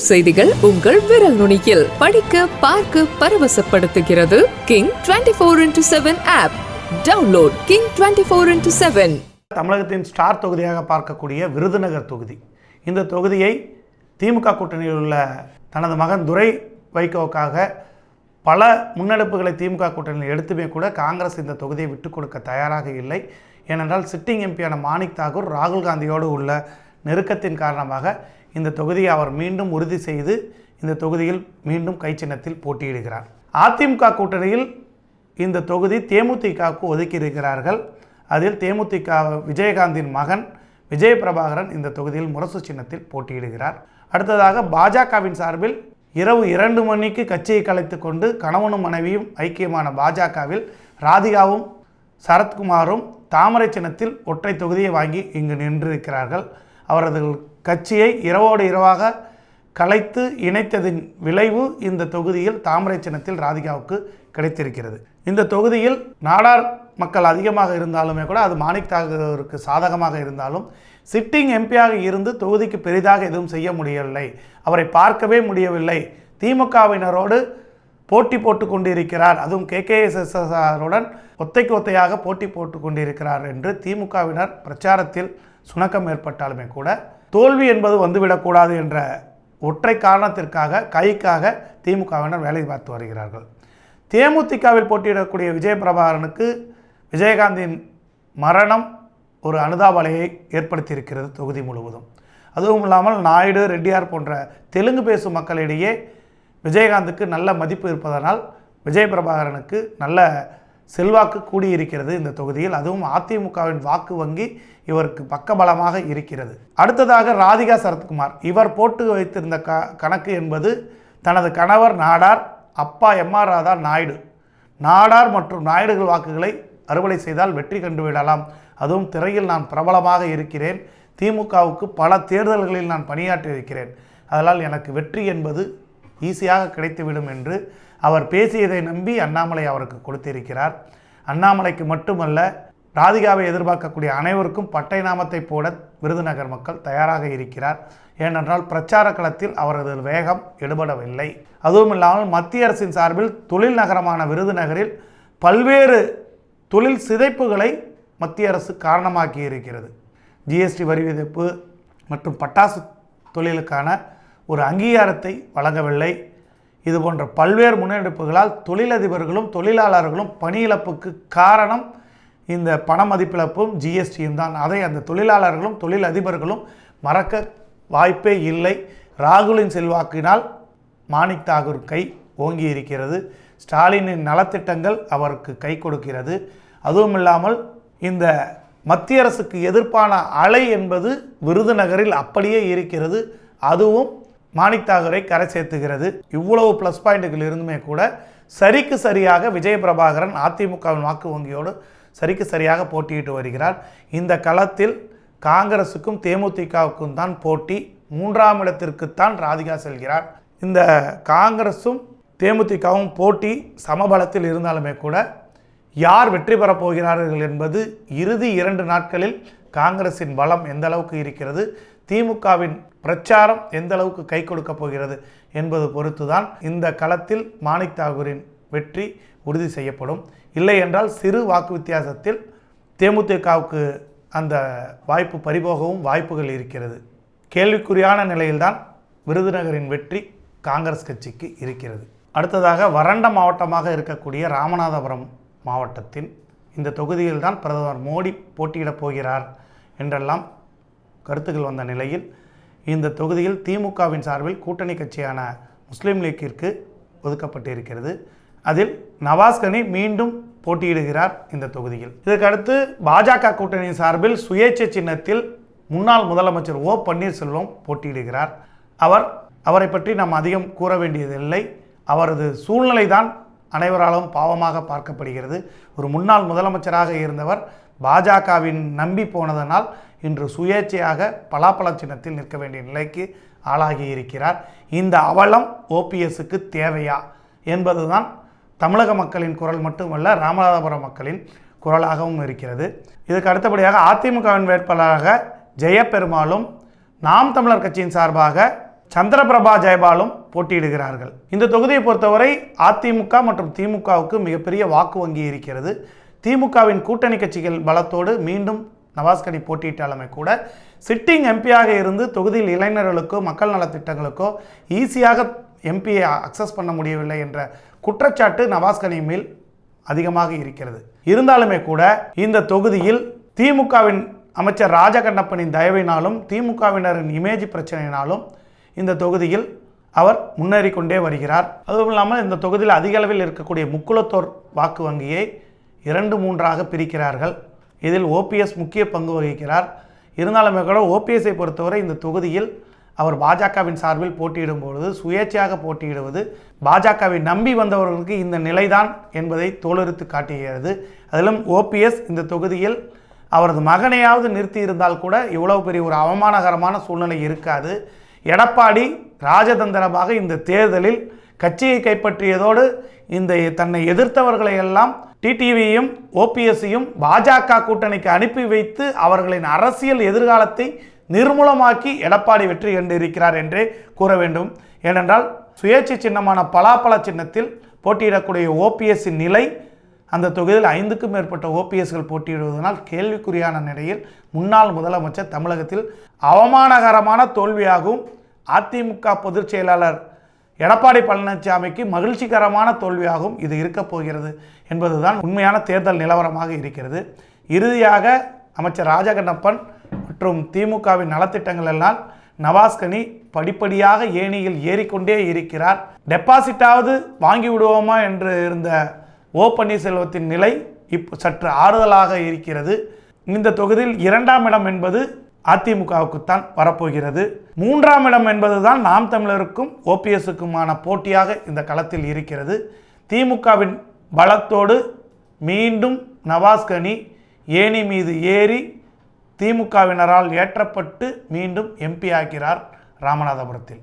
உள்ளூர் செய்திகள் உங்கள் விரல் நுனியில். படிக்க பார்க்க பரவசப்படுத்துகிறது. King twenty four into seven app download king twenty four into seven தமிழகத்தின் ஸ்டார் தொகுதியாக பார்க்கக்கூடிய விருதுநகர் தொகுதி. இந்த தொகுதியை திமுக கூட்டணியில் உள்ள தனது மகன் துரை வைகோவுக்காக பல முன்னெடுப்புகளை திமுக கூட்டணியில் எடுத்துமே கூட காங்கிரஸ் இந்த தொகுதியை விட்டுக் கொடுக்க தயாராக இல்லை. ஏனென்றால் சிட்டிங் எம்பியான மாணிக் தாகூர் ராகுல் காந்தியோடு உள்ள நெருக்கத்தின் காரணமாக இந்த தொகுதியை அவர் மீண்டும் உறுதி செய்து இந்த தொகுதியில் மீண்டும் கை சின்னத்தில் போட்டியிடுகிறார். அதிமுக கூட்டணியில் இந்த தொகுதி தேமுதிகவுக்கு ஒதுக்கியிருக்கிறார்கள். அதில் தேமுதிக விஜயகாந்தின் மகன் விஜய் பிரபாகரன் இந்த தொகுதியில் முரசு சின்னத்தில் போட்டியிடுகிறார். அடுத்ததாக பாஜகவின் சார்பில் இரவு இரண்டு மணிக்கு கட்சியை கலைத்து கொண்டு கணவனும் மனைவியும் ஐக்கியமான பாஜகவில் ராதிகாவும் சரத்குமாரும் தாமரை சின்னத்தில் ஒற்றை தொகுதியை வாங்கி இங்கு நின்றிருக்கிறார்கள். அவரது கட்சியை இரவோடு இரவாக கலைத்து இணைத்ததின் விளைவு இந்த தொகுதியில் தாமரை சின்னத்தில் ராதிகாவுக்கு கிடைத்திருக்கிறது. இந்த தொகுதியில் நாடார் மக்கள் அதிகமாக இருந்தாலுமே கூட அது மாணிக் தாகூருக்கு சாதகமாக இருந்தாலும் சிட்டிங் எம்பியாக இருந்து தொகுதிக்கு பெரிதாக எதுவும் செய்ய முடியவில்லை. அவரை பார்க்கவே முடியவில்லை. திமுகவினரோடு போட்டி போட்டு கொண்டிருக்கிறார். அதுவும் கேகேஎஸ்எஸ்ஆருடன் ஒத்தைக்கு ஒத்தையாக போட்டி போட்டு கொண்டிருக்கிறார் என்று திமுகவினர் பிரச்சாரத்தில் சுணக்கம் ஏற்பட்டாலுமே கூட தோல்வி என்பது வந்துவிடக்கூடாது என்ற ஒற்றை காரணத்திற்காக கைக்காக திமுகவினர் வேலை பார்த்து வருகிறார்கள். தேமுதிகவில் போட்டியிடக்கூடிய விஜய் பிரபாகரனுக்கு விஜயகாந்தின் மரணம் ஒரு அனுதாபலையை ஏற்படுத்தியிருக்கிறது தொகுதி முழுவதும். அதுவும் இல்லாமல் நாயுடு ரெட்டியார் போன்ற தெலுங்கு பேசும் மக்களிடையே விஜயகாந்துக்கு நல்ல மதிப்பு இருப்பதனால் விஜய் பிரபாகரனுக்கு நல்ல செல்வாக்கு கூடியிருக்கிறது இந்த தொகுதியில். அதுவும் அதிமுகவின் வாக்கு வங்கி இவருக்கு பக்கபலமாக இருக்கிறது. அடுத்ததாக ராதிகா சரத்குமார். இவர் போட்டு வைத்திருந்த க கணக்கு என்பது தனது கணவர் நாடார் அப்பா எம் ஆர் ராதா நாயுடு. நாடார் மற்றும் நாயுடுகள் வாக்குகளை அறுவடை செய்தால் வெற்றி கண்டுவிடலாம் அதுவும் திரையில் நான் பிரபலமாக இருக்கிறேன். திமுகவுக்கு பல தேர்தல்களில் நான் பணியாற்றி இருக்கிறேன் அதனால் எனக்கு வெற்றி என்பது ஈஸியாக கிடைத்துவிடும் என்று அவர் பேசியதை நம்பி அண்ணாமலை அவருக்கு கொடுத்திருக்கிறார். அண்ணாமலைக்கு மட்டுமல்ல ராதிகாவை எதிர்பார்க்கக்கூடிய அனைவருக்கும் பட்டை நாமத்தை போட விருதுநகர் மக்கள் தயாராக இருக்கிறார். ஏனென்றால் பிரச்சார களத்தில் அவரது வேகம் எடுபடவில்லை. அதுவும் இல்லாமல் மத்திய அரசின் சார்பில் தொழில் நகரமான விருதுநகரில் பல்வேறு தொழில் சிதைப்புகளை மத்திய அரசு காரணமாக்கி இருக்கிறது. ஜிஎஸ்டி வரி விதிப்பு மற்றும் பட்டாசு தொழிலுக்கான ஒரு அங்கீகாரத்தை வழங்கவில்லை. இது போன்ற பல்வேறு முன்னெடுப்புகளால் தொழிலதிபர்களும் தொழிலாளர்களும் பணியிழப்புக்கு காரணம் இந்த பண மதிப்பிழப்பும் ஜிஎஸ்டியும் தான். அதை அந்த தொழிலாளர்களும் தொழிலதிபர்களும் மறக்க வாய்ப்பே இல்லை. ராகுலின் செல்வாக்கினால் மாணிக் தாகூர் கை ஓங்கி இருக்கிறது ஸ்டாலினின் நலத்திட்டங்கள் அவருக்கு கை கொடுக்கிறது. அதுவும் இல்லாமல் இந்த மத்திய அரசுக்கு எதிர்ப்பான அலை என்பது விருதுநகரில் அப்படியே இருக்கிறது. அதுவும் மாணிக் தாகூரை கரை சேர்த்துகிறது. இவ்வளவு ப்ளஸ் பாயிண்ட்டுகள் இருந்துமே கூட சரிக்கு சரியாக விஜய பிரபாகரன் அதிமுகவின் வாக்கு வங்கியோடு சரிக்கு சரியாக போட்டியிட்டு வருகிறார். இந்த களத்தில் காங்கிரஸுக்கும் தேமுதிகவுக்கும் தான் போட்டி. மூன்றாம் இடத்திற்குத்தான் ராதிகா செல்கிறார். இந்த காங்கிரஸும் தேமுதிகவும் போட்டி சமபலத்தில் இருந்தாலுமே கூட யார் வெற்றி பெறப் போகிறார்கள் என்பது இறுதி இரண்டு நாட்களில் காங்கிரஸின் பலம் எந்த அளவுக்கு இருக்கிறது? திமுகவின் பிரச்சாரம் எந்த அளவுக்கு கை கொடுக்கப் போகிறது என்பது பொறுத்துதான் இந்த களத்தில் மாணிக் தாகூரின் வெற்றி உறுதி செய்யப்படும். இல்லை என்றால் சிறு வாக்கு வித்தியாசத்தில் தேமுதிகவுக்கு அந்த வாய்ப்பு பறிபோகவும் வாய்ப்புகள் இருக்கிறது. கேள்விக்குறியான நிலையில்தான் விருதுநகரின் வெற்றி காங்கிரஸ் கட்சிக்கு இருக்கிறது. அடுத்ததாக வறண்ட மாவட்டமாக இருக்கக்கூடிய ராமநாதபுரம் மாவட்டத்தின் இந்த தொகுதியில்தான் பிரதமர் மோடி போட்டியிடப் போகிறார் என்றெல்லாம் கருத்துக்கள் வந்த நிலையில் இந்த தொகுதியில் திமுகவின் சார்பில் கூட்டணி கட்சியான முஸ்லீம் லீக்கிற்கு ஒதுக்கப்பட்டிருக்கிறது. அதில் நவாஸ்கனி மீண்டும் போட்டியிடுகிறார் இந்த தொகுதியில். இதற்கடுத்து பாஜக கூட்டணியின் சார்பில் சுயேட்சை சின்னத்தில் முன்னாள் முதலமைச்சர் ஓ பன்னீர்செல்வம் போட்டியிடுகிறார். அவர் அவரை பற்றி நாம் அதிகம் கூற வேண்டியதில்லை. அவரது சூழ்நிலை தான் அனைவராலும் பாவமாக பார்க்கப்படுகிறது. ஒரு முன்னாள் முதலமைச்சராக இருந்தவர் பாஜகவின் நம்பி போனதனால் இன்று சுயேட்சையாக பலாப்பழ சின்னத்தில் நிற்க வேண்டிய நிலைக்கு ஆளாகி இருக்கிறார் இந்த அவலம் ஓபிஎஸ்க்கு தேவையா என்பதுதான் தமிழக மக்களின் குரல் மட்டுமல்ல ராமநாதபுரம் மக்களின் குரலாகவும் இருக்கிறது. இதுக்கு அடுத்தபடியாக அதிமுகவின் வேட்பாளராக ஜெயபெருமாளும் நாம் தமிழர் கட்சியின் சார்பாக சந்திரபிரபா ஜெயபாலும் போட்டியிடுகிறார்கள். இந்த தொகுதியை பொறுத்தவரை அதிமுக மற்றும் திமுகவுக்கு மிகப்பெரிய வாக்கு வங்கி இருக்கிறது. திமுகவின் கூட்டணி கட்சிகள் பலத்தோடு மீண்டும் நவாஸ்கனி போட்டியிட்டாலுமே கூட சிட்டிங் எம்பியாக இருந்து தொகுதியில் இளைஞர்களுக்கோ மக்கள் நலத்திட்டங்களுக்கோ ஈஸியாக எம்பியை அக்சஸ் பண்ண முடியவில்லை என்ற குற்றச்சாட்டு நவாஸ்கனி மேல் அதிகமாக இருக்கிறது. இருந்தாலுமே கூட இந்த தொகுதியில் திமுகவின் அமைச்சர் ராஜகண்ணப்பனின் தயவினாலும் திமுகவினரின் இமேஜ் பிரச்சனையினாலும் இந்த தொகுதியில் அவர் முன்னேறி கொண்டே வருகிறார். அதுவும் இல்லாமல் இந்த தொகுதியில் அதிக அளவில் இருக்கக்கூடிய முக்குளத்தோர் வாக்கு வங்கியை இரண்டு மூன்றாக பிரிக்கிறார்கள். இதில் ஓபிஎஸ் முக்கிய பங்கு வகிக்கிறார். இருந்தாலுமே கூட ஓபிஎஸ்ஐ பொறுத்தவரை இந்த தொகுதியில் அவர் பாஜகவின் சார்பில் போட்டியிடும் பொழுது சுயேட்சையாக போட்டியிடுவது பாஜகவை நம்பி வந்தவர்களுக்கு இந்த நிலைதான் என்பதை தோலுரித்து காட்டுகிறது அதிலும் ஓபிஎஸ் இந்த தொகுதியில் அவரது மகனையாவது நிறுத்தி இருந்தால் கூட இவ்வளவு பெரிய ஒரு அவமானகரமான சூழ்நிலை இருக்காது. எடப்பாடி ராஜதந்திரமாக இந்த தேர்தலில் கட்சியை கைப்பற்றியதோடு இந்த தன்னை எதிர்த்தவர்களை எல்லாம் டிடிவியையும் ஓபிஎஸ்சியும் பாஜக கூட்டணிக்கு அனுப்பி வைத்து அவர்களின் அரசியல் எதிர்காலத்தை நிர்மூலமாக்கி எடப்பாடி வெற்றி கண்டிருக்கிறார் என்றே கூற வேண்டும். ஏனென்றால் சுயேட்சை சின்னமான பலாப்பழ சின்னத்தில் போட்டியிடக்கூடிய ஓபிஎஸ்சின் நிலை அந்த தொகுதியில் ஐந்துக்கும் மேற்பட்ட ஓபிஎஸ்கள் போட்டியிடுவதனால் கேள்விக்குறியான நிலையில் முன்னாள் முதலமைச்சர் தமிழகத்தில் அவமானகரமான தோல்வியாகவும் அதிமுக பொதுச் செயலாளர் எடப்பாடி பழனிசாமிக்கு மகிழ்ச்சிகரமான தோல்வியாகவும் இது இருக்கப் போகிறது என்பதுதான் உண்மையான தேர்தல் நிலவரமாக இருக்கிறது. இறுதியாக அமைச்சர் ராஜகண்ணப்பன் மற்றும் திமுகவின் நலத்திட்டங்கள் எல்லாம் நவாஸ்கனி படிப்படியாக ஏணியில் ஏறிக்கொண்டே இருக்கிறார். டெபாசிட்டாவது வாங்கி விடுவோமா என்று இருந்த ஓ பன்னீர்செல்வத்தின் நிலை இப்போ சற்று ஆறுதலாக இருக்கிறது. இந்த தொகுதியில் இரண்டாம் இடம் என்பது அதிமுகவுக்குத்தான் வரப்போகிறது. மூன்றாம் இடம் என்பதுதான் நாம் தமிழருக்கும் ஓபிஎஸ்க்குமான போட்டியாக இந்த களத்தில் இருக்கிறது. திமுகவின் பலத்தோடு மீண்டும் நவாஸ்கனி ஏணி மீது ஏறி திமுகவினரால் ஏற்றப்பட்டு மீண்டும் எம்பி ஆகிறார் ராமநாதபுரத்தில்.